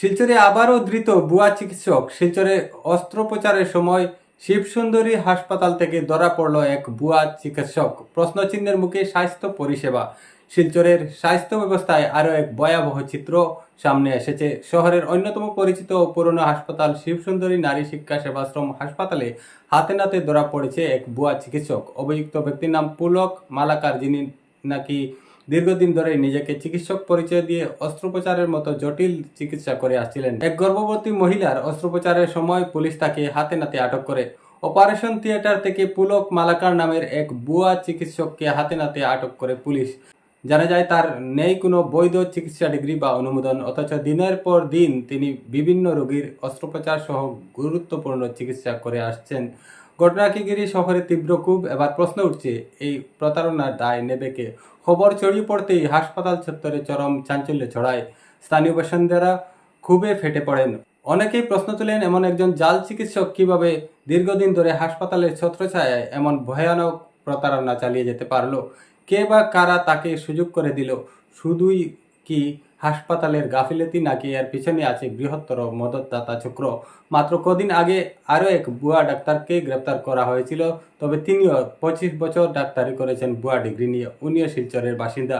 শিলচরে আবারও ধৃত বুয়া চিকিৎসক শিলচরে অস্ত্রোপচারের সময় শিবসুন্দরী হাসপাতাল থেকে ধরা পড়ল এক বুয়া চিকিৎসক। প্রশ্নচিহ্নের মুখে স্বাস্থ্য পরিষেবা। শিলচরের স্বাস্থ্য ব্যবস্থায় আরও এক ভয়াবহ চিত্র সামনে এসেছে। শহরের অন্যতম পরিচিত ও পুরনো হাসপাতাল শিবসুন্দরী নারী শিক্ষা সেবাশ্রম হাসপাতালে হাতে নাতে ধরা পড়েছে এক বুয়া চিকিৎসক। অভিযুক্ত ব্যক্তির নাম পুলক মালাকার, যিনি নাকি দীর্ঘদিন ধরে নিজেকে চিকিৎসক পরিচয় দিয়ে অস্ত্রোপচারের মতো জটিল চিকিৎসা করে আসছিলেন। এক গর্ভবতী মহিলার অস্ত্রোপচারের সময় পুলিশ তাকে হাতে নাতে আটক করে। অপারেশন থিয়েটার থেকে পুলক মালাকার নামের এক বুয়া চিকিৎসককে হাতে নাতে আটক করে পুলিশ। জানা যায়, তার নেই কোনো বৈধ চিকিৎসা ডিগ্রি বা অনুমোদন, অথচ দিনের পর দিন তিনি বিভিন্ন রোগীর অস্ত্রোপচার সহ গুরুত্বপূর্ণ চিকিৎসা করে আসছেন। ঘটনাকিগিরি শহরে তীব্র ক্ষোভ, এবার প্রশ্ন উঠছে, এই প্রতারণার দায় নেবে কে? খবর ছড়িয়ে পড়তেই হাসপাতাল চত্বরে চরম চাঞ্চল্য ছড়ায়। স্থানীয় বাসিন্দারা খুবই ফেটে পড়েন। অনেকেই প্রশ্ন তুলেন, এমন একজন জাল চিকিৎসক কীভাবে দীর্ঘদিন ধরে হাসপাতালের ছত্রছায়ায় এমন ভয়ানক প্রতারণা চালিয়ে যেতে পারল? কে বা কারা তাকে সুযোগ করে দিল? শুধুই কি হাসপাতালের গাফিলতি নাকি এর পিছনে আছে বৃহত্তর মদতদাতা চক্র? মাত্র কদিন আগে আরও এক বুয়া ডাক্তারকে গ্রেপ্তার করা হয়েছিল, তবে তিনিও পঁচিশ বছর ডাক্তারি করেছেন বুয়া ডিগ্রি নিয়ে। উনিও শিলচরের বাসিন্দা।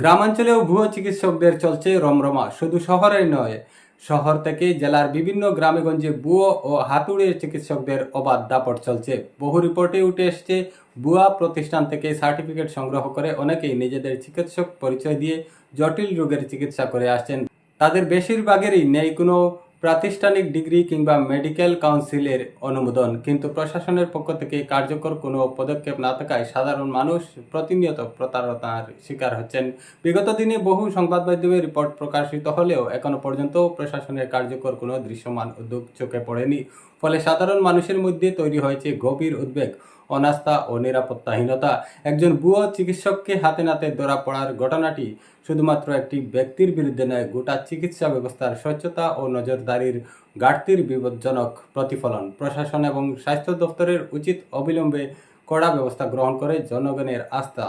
গ্রামাঞ্চলেও ভুয়ো চিকিৎসকদের চলছে রমরমা, শুধু শহরে নয় শহর থেকে জেলার বিভিন্ন গ্রামেগঞ্জে বুয়ো ও হাতুড়ির চিকিৎসকদের অবাধ দাপট চলছে। বহু রিপোর্টে উঠে এসছে, বুয়া প্রতিষ্ঠান থেকে সার্টিফিকেট সংগ্রহ করে অনেকেই নিজেদের চিকিৎসক পরিচয় দিয়ে জটিল রোগের চিকিৎসা করে আসছেন। তাদের বেশিরভাগেরই নেই কোনো প্রাতিষ্ঠানিক ডিগ্রি কিংবা মেডিকেল কাউন্সিলের অনুমোদন, কিন্তু প্রশাসনের পক্ষ থেকে কার্যকর কোনো পদক্ষেপ না থাকায় সাধারণ মানুষ প্রতিনিয়ত প্রতারণার শিকার হচ্ছেন। বিগত দিনে বহু সংবাদ মাধ্যমে রিপোর্ট প্রকাশিত হলেও এখনও পর্যন্ত প্রশাসনের কার্যকর কোনো দৃশ্যমান উদ্যোগ চোখে পড়েনি। ফলে সাধারণ মানুষের মধ্যে তৈরি হয়েছে গভীর উদ্বেগ। অনাস্থা ও নিরাপত্তাহীনতা। একজন ভুয়ো চিকিৎসককে হাতে নাতে ধরা পড়ার ঘটনাটি শুধুমাত্র একটি ব্যক্তির বিরুদ্ধে নয়, গোটা চিকিৎসা ব্যবস্থার স্বচ্ছতা ও নজরদারির ঘাটতির বিপজ্জনক প্রতিফলন। প্রশাসন এবং স্বাস্থ্য দপ্তরের উচিত অবিলম্বে কড়া ব্যবস্থা গ্রহণ করে জনগণের আস্থা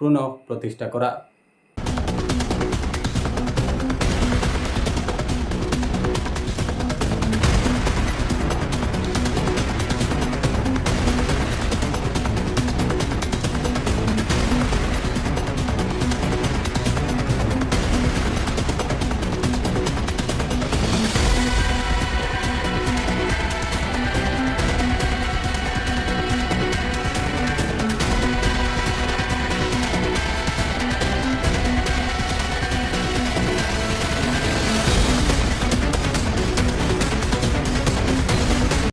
পুনঃ প্রতিষ্ঠা করা।